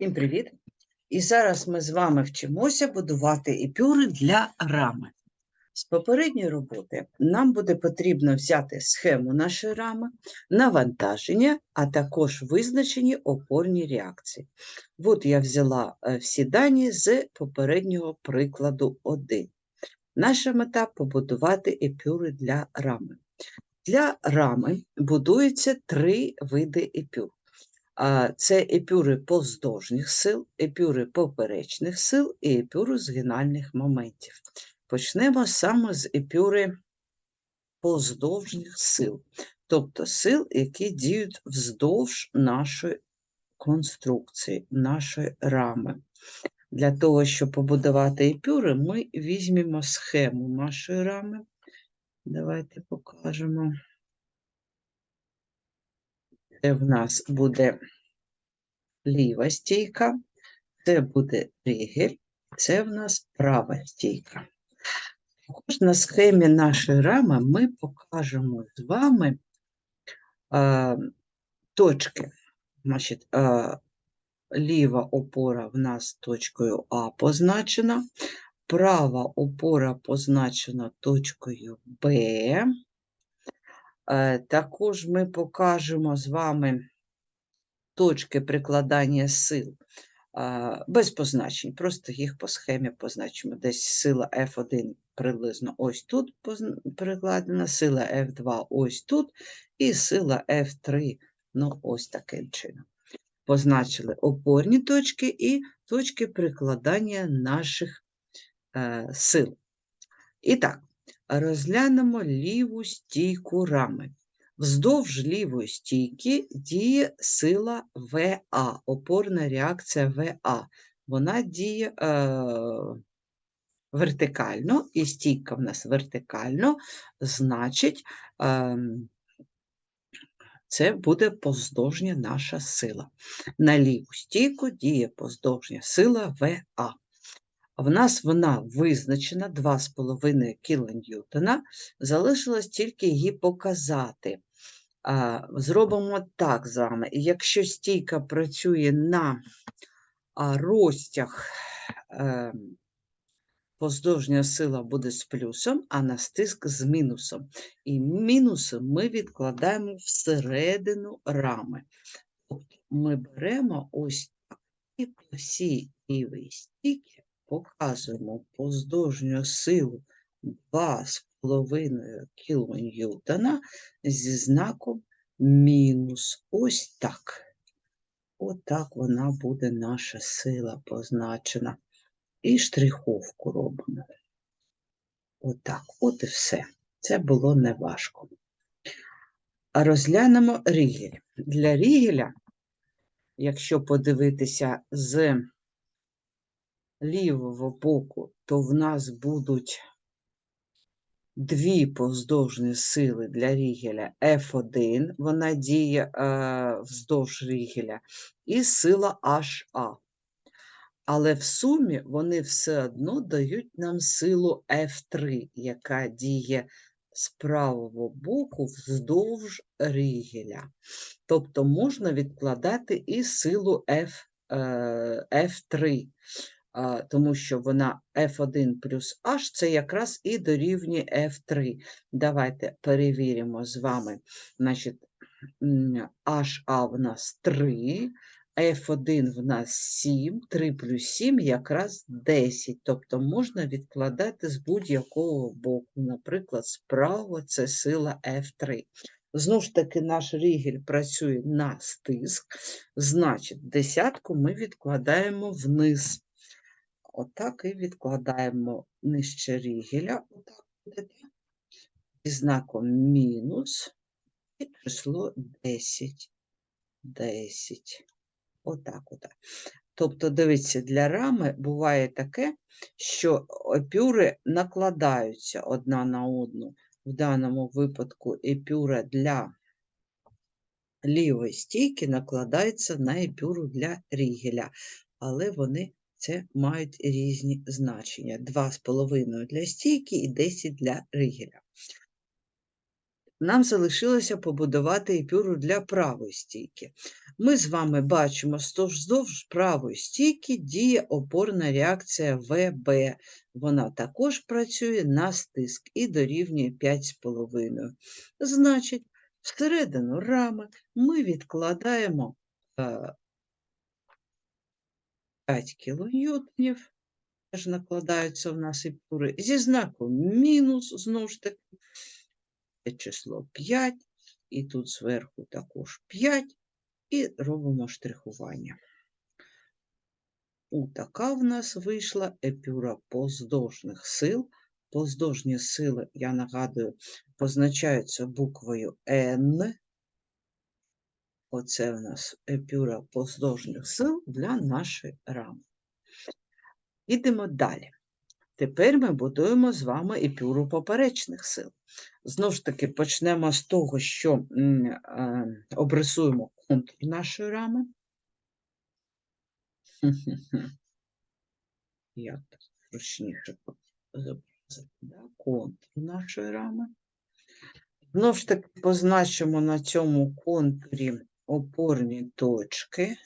Всім привіт! І зараз ми з вами вчимося будувати епюри для рами. З попередньої роботи нам буде потрібно взяти схему нашої рами, навантаження, а також визначені опорні реакції. От я взяла е, всі дані з попереднього прикладу 1. Наша мета побудувати епюри для рами. Для рами будується три види епюр. Це епюри поздовжніх сил, епюри поперечних сил і епюри згинальних моментів. Почнемо саме з епюри поздовжніх сил, тобто сил, які діють вздовж нашої конструкції, нашої рами. Для того, щоб побудувати епюри, ми візьмемо схему нашої рами. Давайте покажемо. Це в нас буде ліва стійка, це буде ригель, це в нас права стійка. Також на схемі нашої рами ми покажемо з вами а, точки. Значить, а, ліва опора в нас точкою А позначена, права опора позначена точкою Б. Е, Також ми покажемо з вами точки прикладання сил без позначень, просто їх по схемі позначимо. Десь сила F1 приблизно ось тут прикладена, сила F2 ось тут, і сила F3 ну, ось таким чином. Позначили опорні точки і точки прикладання наших е, сил. І так, розглянемо ліву стійку рами. Вздовж лівої стійки діє сила ВА, опорна реакція ВА. Вона діє е, вертикально, і стійка в нас вертикально, значить, е, це буде поздовжня наша сила. На ліву стійку діє поздовжня сила ВА. В нас вона визначена 2,5 кН, залишилось тільки її показати. Зробимо так з вами. Якщо стійка працює на розтяг, е, поздовжня сила буде з плюсом, а на стиск з мінусом. І мінуси ми відкладаємо всередину рами. Тобто ми беремо ось так і по всій лівій стійці показуємо поздовжню силу 2,5 кН зі знаком мінус. Ось так. Отак вона буде наша сила позначена. І штриховку робимо. Отак, от і все. Це було неважко. Розглянемо рігель. Для рігеля, якщо подивитися з лівого боку, то в нас будуть дві поздовжні сили для рігеля F1, вона діє е, вздовж рігеля, і сила HA. Але в сумі вони все одно дають нам силу F3, яка діє з правого боку вздовж рігеля. Тобто можна відкладати і силу F, е, F3 а, тому що вона F1 плюс H це якраз і дорівнює F3. Давайте перевіримо з вами. Значить, HA в нас 3, F1 в нас 7, 3 плюс 7 якраз 10. Тобто можна відкладати з будь-якого боку. Наприклад, справа це сила F3. Знову ж таки, наш рігель працює на стиск, значить, десятку ми відкладаємо вниз. Отак і відкладаємо нижче рігеля, отак буде, зі знаком мінус і число 10. 10. Отак, отак. Тобто, дивіться, для рами буває таке, що епюри накладаються одна на одну. В даному випадку епюра для лівої стійки накладається на епюру для рігеля, але вони це мають різні значення. 2,5 для стійки і 10 для ригеля. нам залишилося побудувати епюру для правої стійки. Ми з вами бачимо, що вздовж правої стійки діє опорна реакція ВБ. Вона також працює на стиск і дорівнює 5,5. Значить, всередину рами ми відкладаємо е, 5 кілоньютонів, теж накладаються в нас епюри, зі знаком мінус, знову ж таки, це число 5, і тут зверху також 5, і робимо штрихування. У така в нас вийшла епюра поздовжних сил. Поздовжні сили, я нагадую, позначаються буквою N. Оце в нас епюра поздовжних сил для нашої рами. Ідемо далі. Тепер ми будуємо з вами епюру поперечних сил. Знову ж таки, почнемо з того, що е, обрисуємо контур нашої рами. Як зручніше зобразити, контур нашої рами. Знову ж таки, позначимо на цьому контурі опорні точки,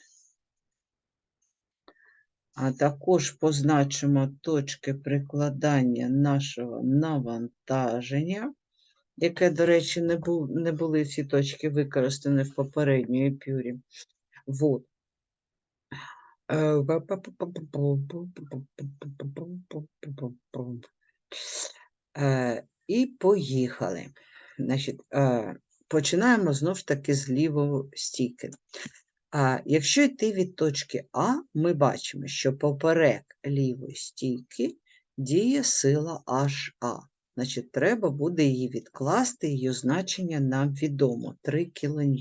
а також позначимо точки прикладання нашого навантаження, яке, до речі, не, бу, не були ці точки використані в попередній епюрі. Вот. Е, Е, І поїхали. Значить, е, починаємо знову ж таки з лівого стійки. А якщо йти від точки А, ми бачимо, що поперек лівої стійки діє сила HA. Значить, треба буде її відкласти, її значення нам відомо 3 кН.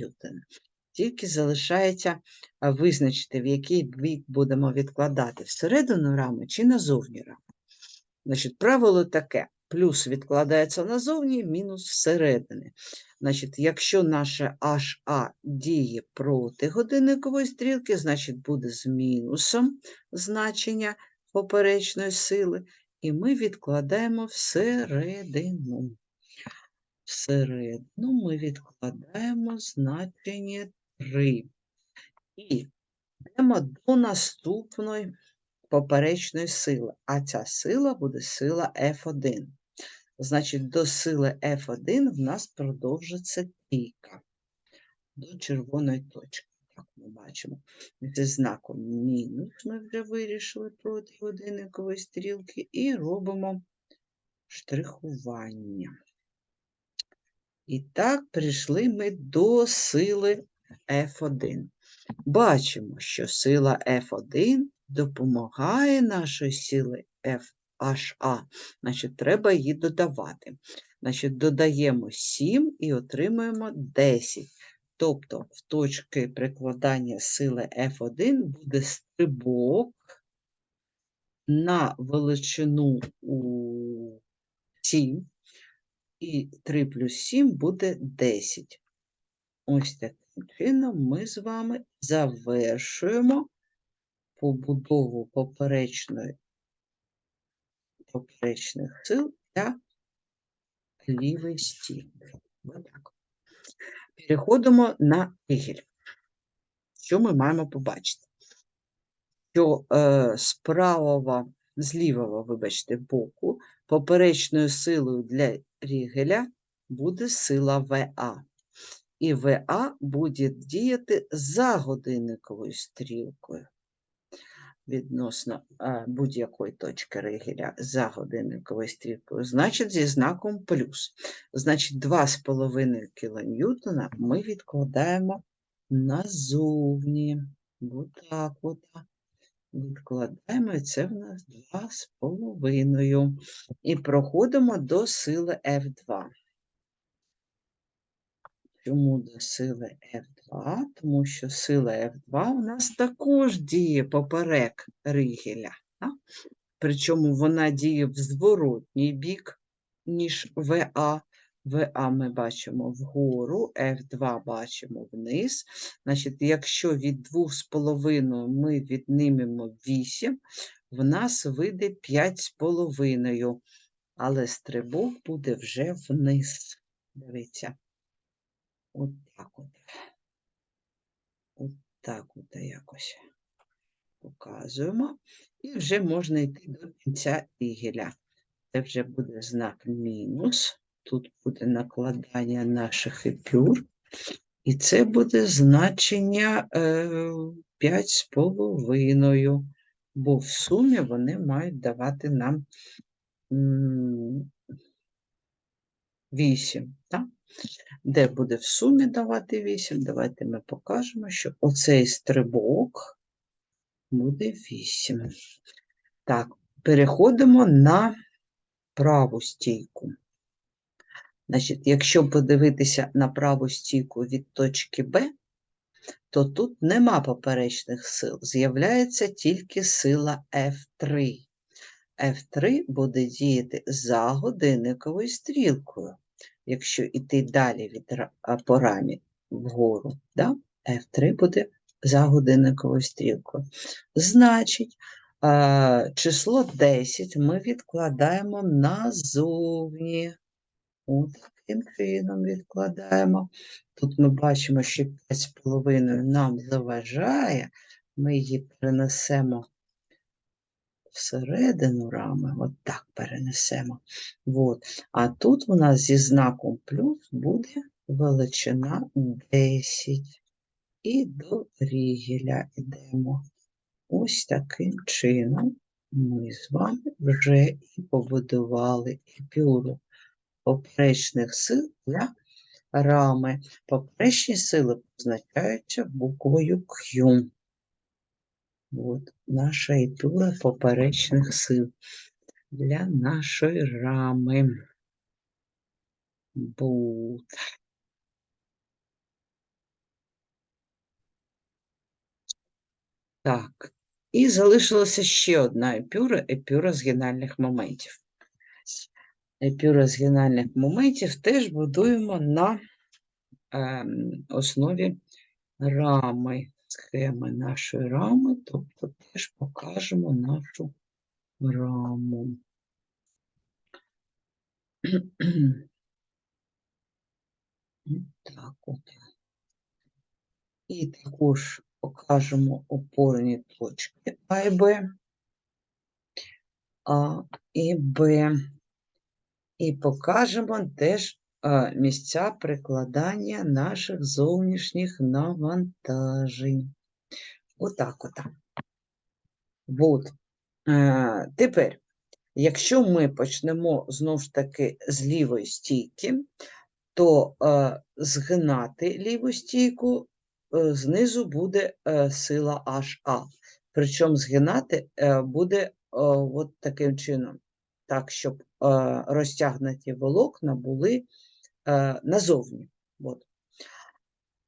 Тільки залишається визначити, в який бік будемо відкладати всередину рами чи назовні рами. Значить, правило таке: плюс відкладається назовні, мінус всередини. Значить, якщо наше HA діє проти годинникової стрілки, значить буде з мінусом значення поперечної сили, і ми відкладаємо всередину. Всередину ми відкладаємо значення 3. І йдемо до наступної поперечної сили, а ця сила буде сила F1. Значить, до сили F1 в нас продовжиться трійка до червоної точки. Так ми бачимо. Зі знаком мінус ми вже вирішили проти годинникової стрілки і робимо штрихування. І так, прийшли ми до сили F1. Бачимо, що сила F1 допомагає нашій сили F1. HA. Значить, треба її додавати. Значить, додаємо 7 і отримуємо 10. Тобто, в точки прикладання сили F1 буде стрибок на величину 7, і 3 плюс 7 буде 10. Ось таким чином ми з вами завершуємо побудову поперечної поперечних сил для лівої стійки. Отак. Переходимо на ригель. Що ми маємо побачити? Що е, з правого, з лівого, вибачте, боку поперечною силою для рігеля буде сила ВА. І ВА буде діяти за годинниковою стрілкою відносно будь-якої точки ригеля за годинниковою стрілкою, значить зі знаком плюс. Значить, 2,5 кН ми відкладаємо назовні. Отак от. Відкладаємо, і це в нас 2,5. І проходимо до сили F2. Чому до сили F2? Тому що сила F2 у нас також діє поперек ригеля. Да? Причому вона діє в зворотній бік, ніж ВА. ВА ми бачимо вгору, F2 бачимо вниз. Значить, якщо від 2,5 ми віднимемо 8, в нас вийде 5,5, але стрибок буде вже вниз. Дивіться. От так от. От так от якось показуємо. І вже можна йти до кінця ігеля. Це вже буде знак мінус. Тут буде накладання наших епюр. І це буде значення е, 5,5, бо в сумі вони мають давати нам 8. Так? Де буде в сумі давати 8? Давайте ми покажемо, що оцей стрибок буде 8. Так, переходимо на праву стійку. Значить, якщо подивитися на праву стійку від точки Б, то тут нема поперечних сил, з'являється тільки сила F3. F3 буде діяти за годинниковою стрілкою. Якщо йти далі від ра- а, по рамі вгору, да? F3 буде за годинниковою стрілкою. Значить, число 10 ми відкладаємо назовні. Таким чином відкладаємо. Тут ми бачимо, що 5,5 нам заважає. Ми її перенесемо всередину рами, от так перенесемо. От. А тут у нас зі знаком плюс буде величина 10. І до рігеля йдемо. Ось таким чином ми з вами вже і побудували епюру поперечних сил для рами. Поперечні сили позначаються буквою Q. От наша епюра поперечних сил для нашої рами. Бут. Так, і залишилася ще одна епюра, епюра згинальних моментів. Епюра згинальних моментів теж будуємо на ем, основі рами, схеми нашої рами, тобто теж покажемо нашу раму. Так от. І також покажемо опорні точки А і Б, А і Б. І покажемо теж місця прикладання наших зовнішніх навантажень. Отак от. От. Е, Тепер, якщо ми почнемо знову ж таки з лівої стійки, то е, згинати ліву стійку е, знизу буде сила HA. Причому згинати буде от таким чином, так, щоб розтягнуті волокна були е, назовні. От.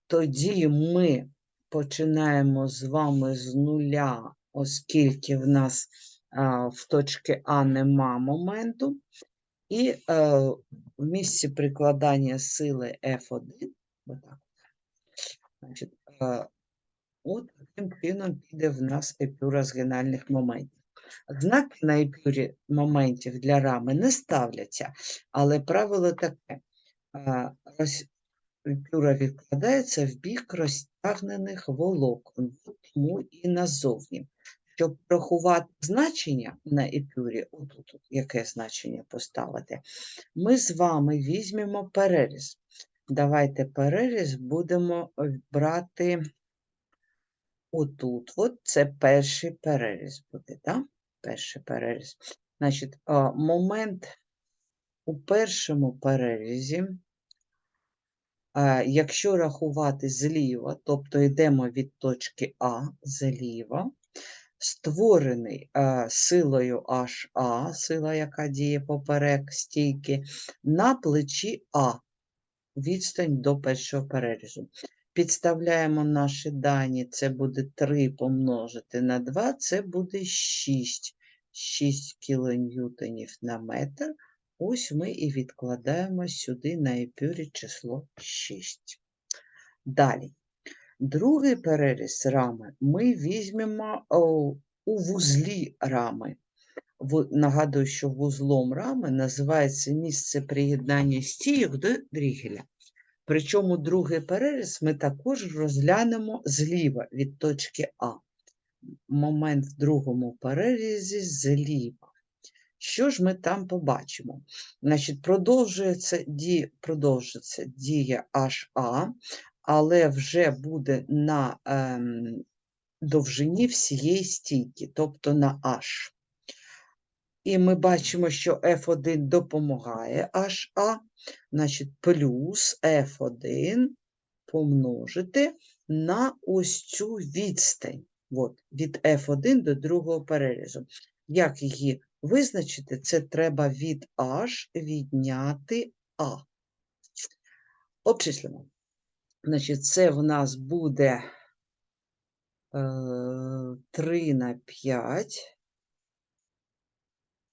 Тоді ми починаємо з вами з нуля, оскільки в нас е, в точці А нема моменту. І е, в місці прикладання сили F1, отак, значить, е, от таким чином піде в нас епюра згинальних моментів. Знаки на епюрі моментів для рами не ставляться, але правило таке: епюра відкладається в бік розтягнених волокон, тому і назовні. Щоб порахувати значення на епюрі, отут, яке значення поставити, ми з вами візьмемо переріз. Давайте переріз будемо брати отут. От це перший переріз буде, так? Перший переріз. Значить, момент у першому перерізі, якщо рахувати зліва, тобто йдемо від точки А зліва, створений силою HA, сила, яка діє поперек стійки, на плечі А, відстань до першого перерізу. Підставляємо наші дані, це буде 3 помножити на 2, це буде 6. 6 кілоньютонів на метр. Ось ми і відкладаємо сюди на епюрі число 6. Далі. Другий переріз рами ми візьмемо у вузлі рами. Нагадую, що вузлом рами називається місце приєднання стійок до дрігеля. Причому другий переріз ми також розглянемо зліва від точки А. Момент в другому перерізі зліва. Що ж ми там побачимо? Значить, продовжується, ді, продовжується дія HA, але вже буде на ем, довжині всієї стійки, тобто на H. І ми бачимо, що F1 допомагає HA, значить, плюс F1 помножити на ось цю відстань. От, від F1 до другого перерізу. Як її визначити? Це треба від H відняти А. Обчислимо. Значить, це в нас буде е, 3 на 5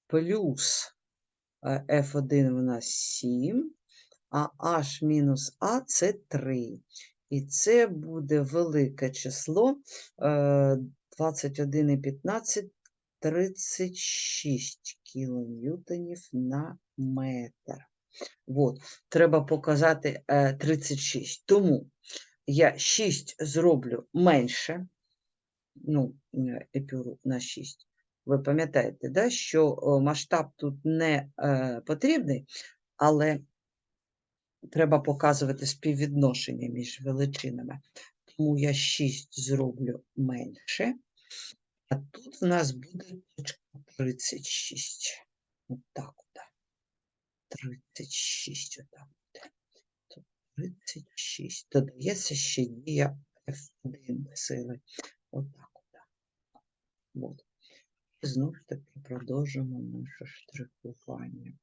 плюс е, F1 у нас 7, а H мінус А це 3. І це буде велике число е, 21 і 15 36 кілоньютонів на метр. От, треба показати е, 36. Тому я 6 зроблю менше, ну, е, епюру на 6. Ви пам'ятаєте, да, що масштаб тут не е, потрібний, але треба показувати співвідношення між величинами. Тому я 6 зроблю менше, а тут в нас буде точка 36. Отак от. 36, отак буде. Тут 36. Додається ще дія F1 сили. Отак от. От. І знову ж таки продовжимо наше штрихування.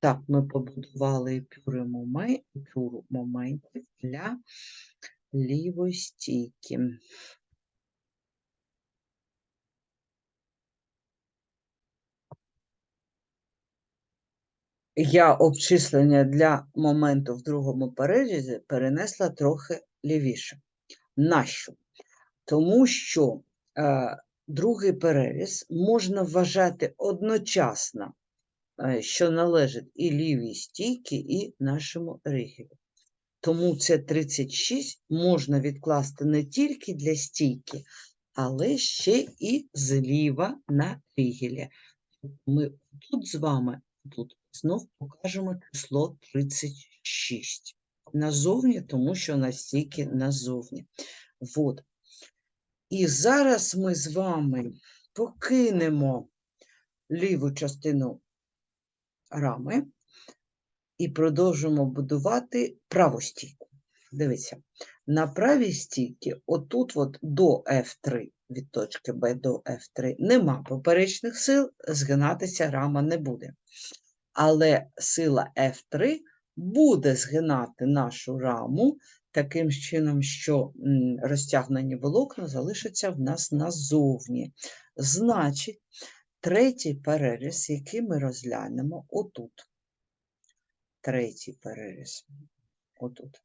Так, ми побудували епюри моме- епюру моментів для лівої стійки. Я обчислення для моменту в другому перерізі перенесла трохи лівіше. Нащо? Тому що е, другий переріз можна вважати одночасно, е, що належить і лівій стійці, і нашому ригелю. Тому це 36 можна відкласти не тільки для стійки, але ще і зліва на ригелі. Ми тут з вами тут знов покажемо число 36. Назовні, тому що на стійки назовні. От. І зараз ми з вами покинемо ліву частину рами і продовжимо будувати праву стійку. Дивіться, на правій стійці, отут от до F3, від точки Б до F3, нема поперечних сил, згинатися рама не буде. Але сила F3 буде згинати нашу раму таким чином, що розтягнені волокна залишаться в нас назовні. Значить, третій переріз, який ми розглянемо отут. Третій переріз. Отут.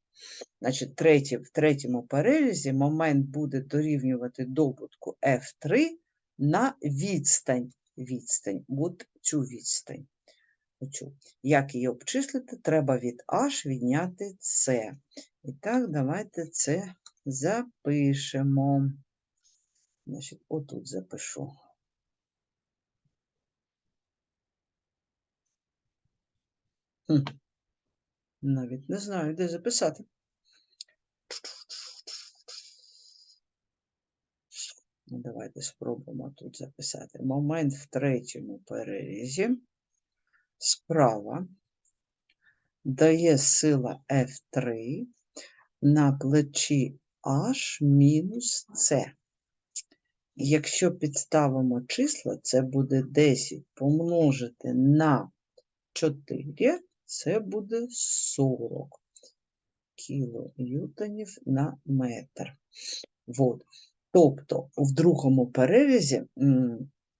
Значить, третій, в третьому перерізі момент буде дорівнювати добутку F3 на відстань. Відстань, от цю відстань. Оцю. Як її обчислити? Треба від H відняти C. І так, давайте це запишемо. Значить, отут запишу. Навіть не знаю, де записати. Ну, давайте спробуємо тут записати. Момент в третьому перерізі справа дає сила F3 на плечі H мінус C. Якщо підставимо числа, це буде 10 помножити на 4, це буде 40 кілоньютонів на метр. Вот. Тобто в другому перерізі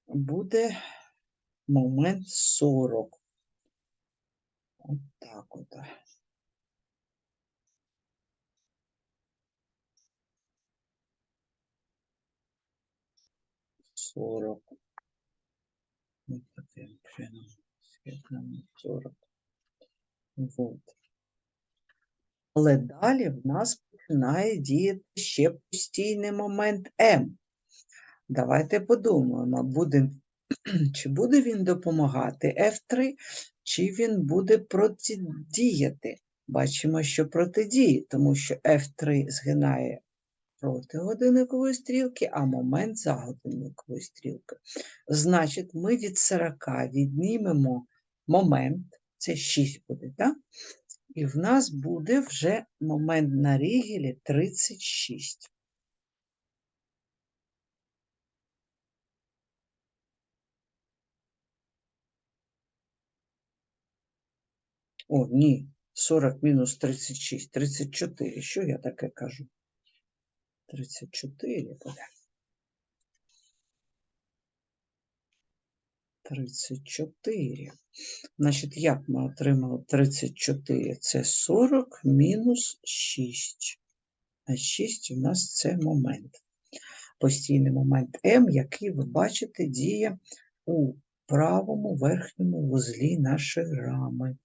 буде момент 40. От так от. 40. Ось таким чином. Світлому 40 вольт. Але далі в нас починає діяти ще постійний момент М. Давайте подумаємо, буде, чи буде він допомагати F3, чи він буде протидіяти. Бачимо, що протидіє, тому що F3 згинає проти годинникової стрілки, а момент за годинникової стрілки. Значить, ми від 40 віднімемо момент, це 6 буде, так? І в нас буде вже момент на рігелі 36. О, ні, 40 мінус 36, 34. Що я таке кажу? 34 буде. 34. Значить, як ми отримали 34? Це 40 мінус 6. А 6 у нас це момент. Постійний момент М, який ви бачите, діє у правому верхньому вузлі нашої рами.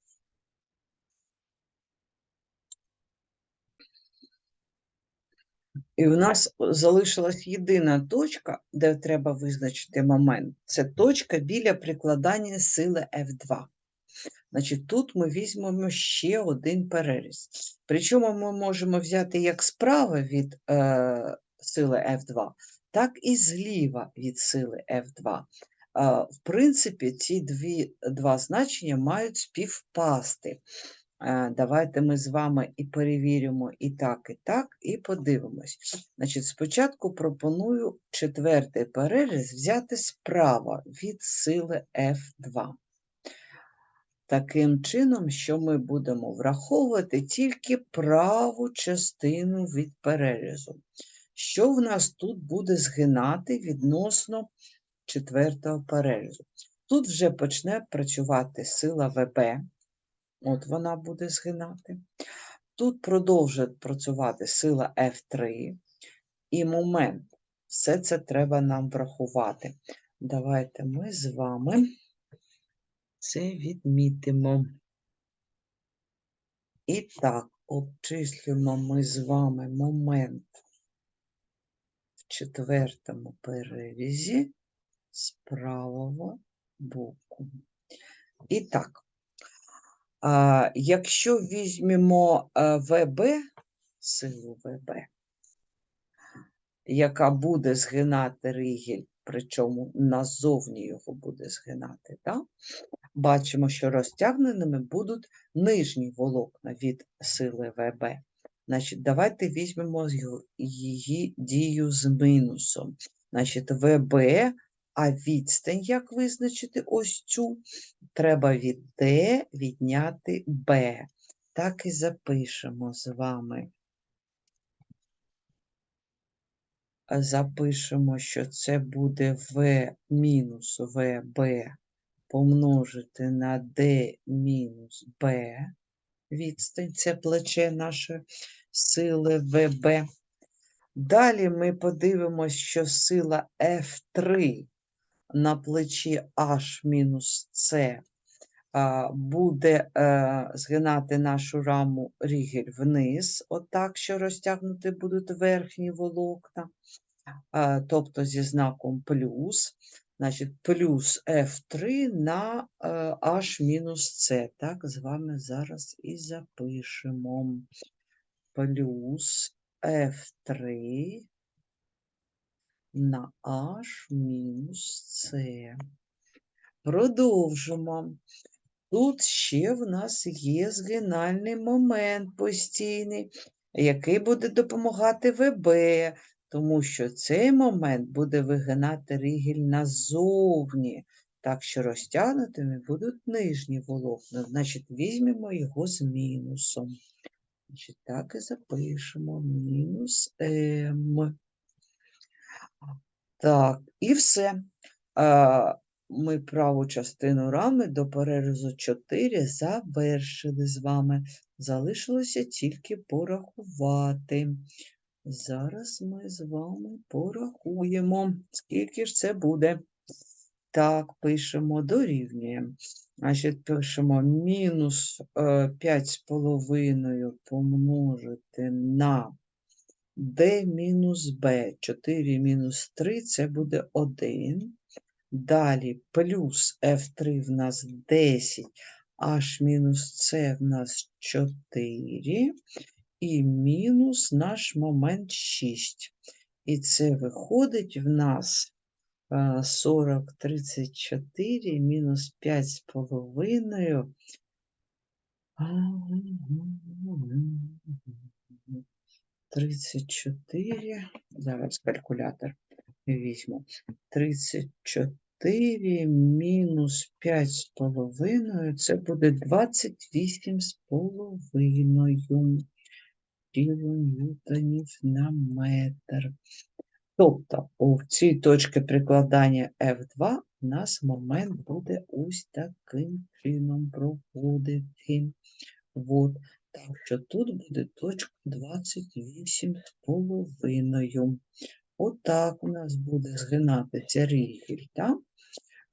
І у нас залишилась єдина точка, де треба визначити момент. Це точка біля прикладання сили F2. Значить, тут ми візьмемо ще один переріз. Причому ми можемо взяти як справа від е, сили F2, так і зліва від сили F2. Е, в принципі, ці дві, два значення мають співпасти. Е, Давайте ми з вами і перевіримо і так, і так, і подивимось. Значить, спочатку пропоную четвертий переріз взяти справа від сили F2. Таким чином, що ми будемо враховувати тільки праву частину від перерізу. Що в нас тут буде згинати відносно четвертого перерізу? Тут вже почне працювати сила ВБ, от вона буде згинати. Тут продовжить працювати сила F3 і момент. Все це треба нам врахувати. Давайте ми з вами це відмітимо. І так, обчислюємо ми з вами момент в четвертому перерізі з правого боку. І так, а, якщо візьмемо ВБ, силу ВБ, яка буде згинати ригель, причому назовні його буде згинати, так? бачимо, що розтягненими будуть нижні волокна від сили ВБ. Значить, давайте візьмемо її дію з мінусом. Значить, ВБ, а відстань, як визначити ось цю, треба від Д відняти Б. Так і запишемо з вами. Запишемо, що це буде В мінус ВБ помножити на D мінус B, відстань, це плече нашої сили ВБ. Далі ми подивимося, що сила F3 на плечі H мінус C буде е, згинати нашу раму рігель вниз, отак, що розтягнути будуть верхні волокна, тобто зі знаком плюс. Значить, плюс F3 на е, H мінус C. Так, з вами зараз і запишемо. Плюс F3 на H мінус C. Продовжимо. Тут ще в нас є згинальний момент постійний, який буде допомагати ВБ, тому що цей момент буде вигинати ригель назовні, так що розтягнутими будуть нижні волокна. Значить, візьмемо його з мінусом. Значить, так і запишемо мінус М. Так, і все. Ми праву частину рами до перерізу 4 завершили з вами. Залишилося тільки порахувати. Зараз ми з вами порахуємо, скільки ж це буде. так, пишемо, дорівнює. Значить, пишемо мінус е, 5,5 помножити на d мінус b. 4 мінус 3 це буде 1. Далі плюс f3 в нас 10, h мінус c в нас 4 і мінус наш момент 6. І це виходить в нас а, 40, 34 мінус 5,5. 34, зараз калькулятор візьму. 34 мінус 5,5, це буде 28,5 кілоньютонів на метр. Тобто у цій точці прикладання F2 у нас момент буде ось таким чином проходити. От. Так що тут буде точка 28,5. Отак у нас буде згинатися рігель. Так?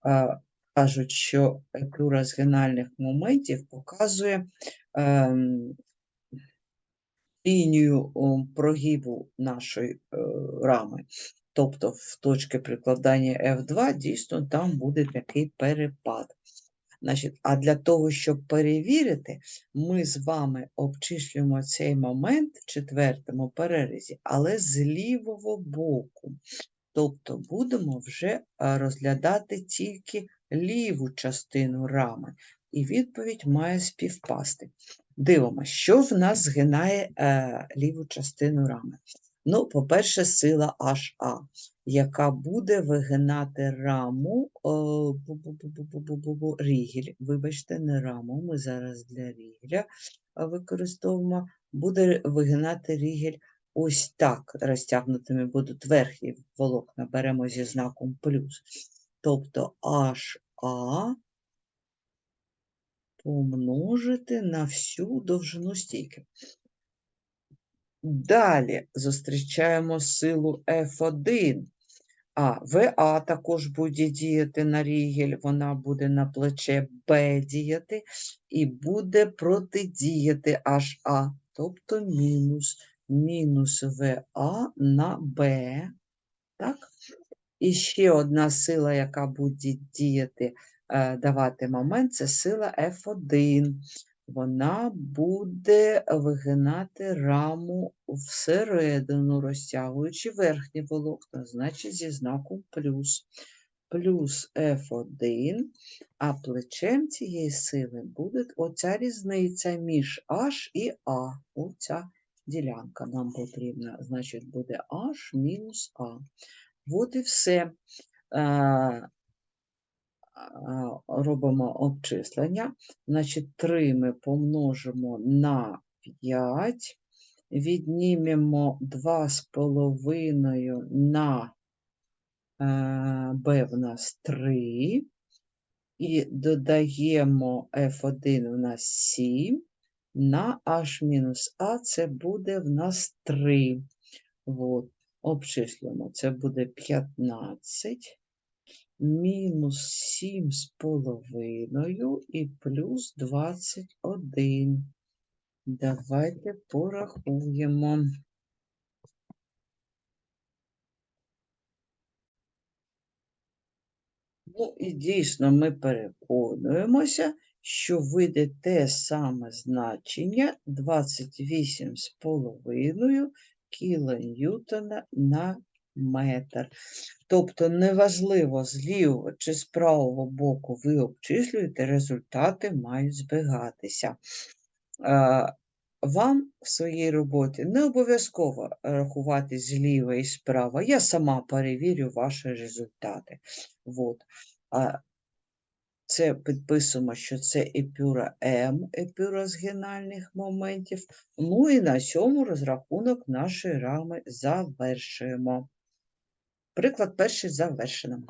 А, кажуть, що епюра згинальних моментів показує ем, лінію прогибу нашої е, рами. Тобто в точці прикладання F2 дійсно там буде такий перепад. Значить, а для того, щоб перевірити, ми з вами обчислюємо цей момент в четвертому перерізі, але з лівого боку. Тобто будемо вже розглядати тільки ліву частину рами, і відповідь має співпасти. Дивимося, що в нас згинає е, ліву частину рами. Ну, по-перше, сила HA, яка буде вигинати раму о, бу-бу-бу-бу-бу-бу-бу, рігель. Вибачте, не раму. Ми зараз для рігеля використовуємо. Буде вигинати рігель ось так. Розтягнутими будуть верхні волокна. Беремо зі знаком плюс. Тобто HA помножити на всю довжину стійки. Далі зустрічаємо силу F1. А ВА також буде діяти на рігель, вона буде на плече Б діяти і буде протидіяти HA, тобто мінус, мінус ВА на Б. Так? І ще одна сила, яка буде діяти, е, давати момент, це сила F1 вона буде вигинати раму всередину, розтягуючи верхні волокна, значить зі знаком плюс. Плюс F1, а плечем цієї сили буде оця різниця між H і А. Оця ділянка нам потрібна. Значить, буде H мінус А. От і все. Е, а, робимо обчислення. Значить, 3 ми помножимо на 5, віднімемо 2,5 на е, b в нас 3, і додаємо F1 в нас 7, на H-А це буде в нас 3. От. Обчислюємо, це буде 15 мінус сім з половиною і плюс 21. Давайте порахуємо. Ну, і дійсно ми переконуємося, що вийде те саме значення 28,5 кілоньютона на метр. Тобто, неважливо, з лівого чи з правого боку ви обчислюєте, результати мають збігатися. Вам в своїй роботі не обов'язково рахувати зліва і справа. Я сама перевірю ваші результати. От. Це підписуємо, що це епюра М, епюра згинальних моментів. Ну і на цьому розрахунок нашої рами завершуємо. Приклад перший завершено.